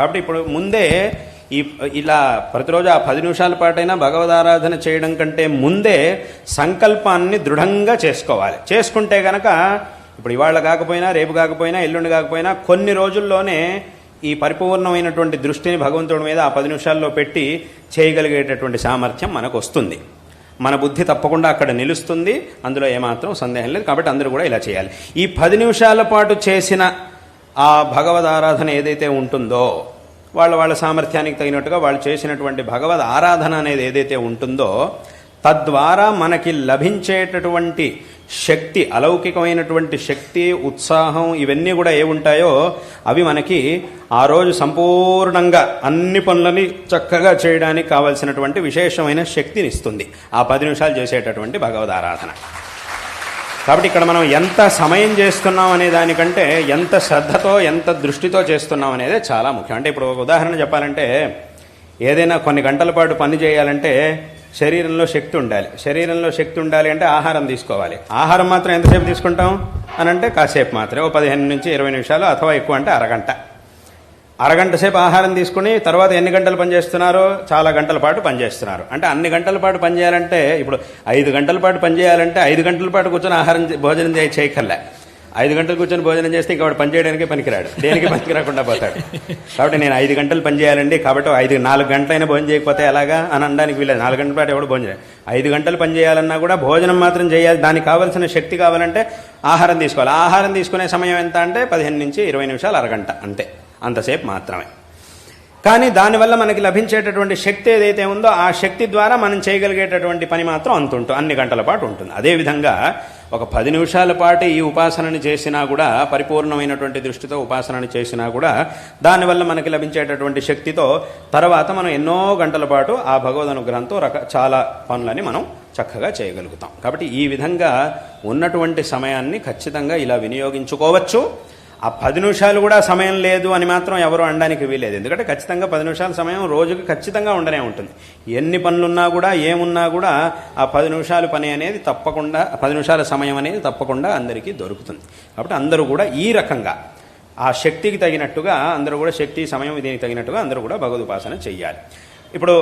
కాబట్టి ఇప్పుడు ముందే ఈ ఇలా ప్రతిరోజు ఆ పది నిమిషాల పాటైనా భగవదారాధన చేయడం కంటే ముందే సంకల్పాన్ని దృఢంగా చేసుకోవాలి. చేసుకుంటే గనక ఇప్పుడు ఇవాళ కాకపోయినా రేపు కాకపోయినా ఎల్లుండి కాకపోయినా కొన్ని రోజుల్లోనే ఈ పరిపూర్ణమైనటువంటి దృష్టిని భగవంతుడి మీద ఆ పది నిమిషాల్లో పెట్టి చేయగలిగేటటువంటి సామర్థ్యం మనకు వస్తుంది మన బుద్ధి తప్పకుండా అక్కడ నిలుస్తుంది. అందులో ఏమాత్రం సందేహం లేదు. కాబట్టి అందరూ కూడా ఇలా చేయాలి. ఈ పది నిమిషాల పాటు చేసిన ఆ భగవద్ ఆరాధన ఏదైతే ఉంటుందో వాళ్ళ వాళ్ళ సామర్థ్యానికి తగినట్టుగా వాళ్ళు చేసినటువంటి భగవద్ ఆరాధన అనేది ఏదైతే ఉంటుందో తద్వారా మనకి లభించేటటువంటి శక్తి అలౌకికమైనటువంటి శక్తి ఉత్సాహం ఇవన్నీ కూడా ఏ ఉంటాయో అవి మనకి ఆ రోజు సంపూర్ణంగా అన్ని పనులని చక్కగా చేయడానికి కావలసినటువంటి విశేషమైన శక్తిని ఇస్తుంది. ఆ పది నిమిషాలు చేసేటటువంటి భగవద్ ఆరాధన. కాబట్టి ఇక్కడ మనం ఎంత సమయం చేస్తున్నాం అనే దానికంటే ఎంత శ్రద్ధతో ఎంత దృష్టితో చేస్తున్నాం అనేది చాలా ముఖ్యం. అంటే ఇప్పుడు ఒక ఉదాహరణ చెప్పాలంటే ఏదైనా కొన్ని గంటల పాటు పని చేయాలంటే శరీరంలో శక్తి ఉండాలి. శరీరంలో శక్తి ఉండాలి అంటే ఆహారం తీసుకోవాలి. ఆహారం మాత్రం ఎంతసేపు తీసుకుంటాం? అని అంటే కాసేపు మాత్రమే. ఓ పదిహేను నుంచి ఇరవై నిమిషాలు అథవా ఎక్కువ అంటే అరగంట. అరగంట సేపు ఆహారం తీసుకుని తర్వాత ఎన్ని గంటలు పనిచేస్తున్నారో చాలా గంటల పాటు పనిచేస్తున్నారు అంటే అన్ని గంటల పాటు పనిచేయాలంటే ఇప్పుడు ఐదు గంటల పాటు పనిచేయాలంటే ఐదు గంటల పాటు కూర్చొని ఆహారం భోజనం చేయ ఐదు గంటలు కూర్చొని భోజనం చేస్తే ఇంకా వాడు పని చేయడానికి పనికిరాడు. దేనికి పనికిరాకుండా పోతాడు. కాబట్టి నేను ఐదు గంటలు పని చేయాలండి కాబట్టి ఐదు నాలుగు గంటలైనా భోజనం చేయకపోతే ఎలాగా అని అనడానికి వీలేదు నాలుగు గంటల పాటు ఎవడు భోజనం ఐదు గంటలు పని చేయాలన్నా కూడా భోజనం మాత్రం చేయాలి. దానికి కావాల్సిన శక్తి కావాలంటే ఆహారం తీసుకోవాలి. ఆహారం తీసుకునే సమయం ఎంత అంటే పదిహేను నుంచి ఇరవై నిమిషాలు అరగంట అంతే. అంతసేపు మాత్రమే. కానీ దానివల్ల మనకి లభించేటటువంటి శక్తి ఏదైతే ఉందో ఆ శక్తి ద్వారా మనం చేయగలిగేటటువంటి పని మాత్రం అంత ఉంటుంది అన్ని గంటల పాటు ఉంటుంది. అదేవిధంగా ఒక పది నిమిషాల పాటు ఈ ఉపాసనని చేసినా కూడా పరిపూర్ణమైనటువంటి దృష్టితో ఉపాసనని చేసినా కూడా దానివల్ల మనకి లభించేటటువంటి శక్తితో తర్వాత మనం ఎన్నో గంటల పాటు ఆ భగవద్ అనుగ్రహంతో రక చాలా పనులని మనం చక్కగా చేయగలుగుతాం. కాబట్టి ఈ విధంగా ఉన్నటువంటి సమయాన్ని ఖచ్చితంగా ఇలా వినియోగించుకోవచ్చు. ఆ పది నిమిషాలు కూడా సమయం లేదు అని మాత్రం ఎవరు అనడానికి వీలేదు ఎందుకంటే ఖచ్చితంగా పది నిమిషాల సమయం రోజుకి ఖచ్చితంగా ఉండనే ఉంటుంది. ఎన్ని పనులున్నా కూడా ఏమున్నా కూడా ఆ పది నిమిషాలు పని అనేది తప్పకుండా పది నిమిషాల సమయం అనేది తప్పకుండా అందరికీ దొరుకుతుంది. కాబట్టి అందరూ కూడా ఈ రకంగా ఆ శక్తికి తగినట్టుగా అందరూ కూడా శక్తి సమయం దీనికి తగినట్టుగా అందరూ కూడా భగవదుపాసన చెయ్యాలి. ఇప్పుడు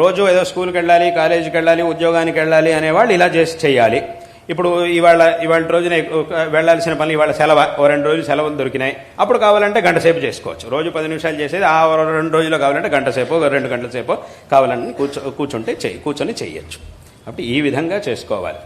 రోజు ఏదో స్కూల్కి వెళ్ళాలి కాలేజీకి వెళ్ళాలి ఉద్యోగానికి వెళ్ళాలి అనేవాళ్ళు ఇలా చేసి చేయాలి ఇప్పుడు ఇవాళ ఇవాళ రోజున వెళ్ళాల్సిన వెళ్ళాల్సిన పని ఇవాళ సెలవు ఓ రెండు రోజులు సెలవులు దొరికినాయి. అప్పుడు కావాలంటే గంట సేపు చేసుకోవచ్చు. రోజు పది నిమిషాలు చేసేది ఆ రెండు రోజుల్లో కావాలంటే గంట సేపు రెండు గంటల సేపు కావాలని కూర్చో కూర్చుంటే చెయ్యి కూర్చొని చెయ్యొచ్చు కాబట్టి ఈ విధంగా చేసుకోవాలి.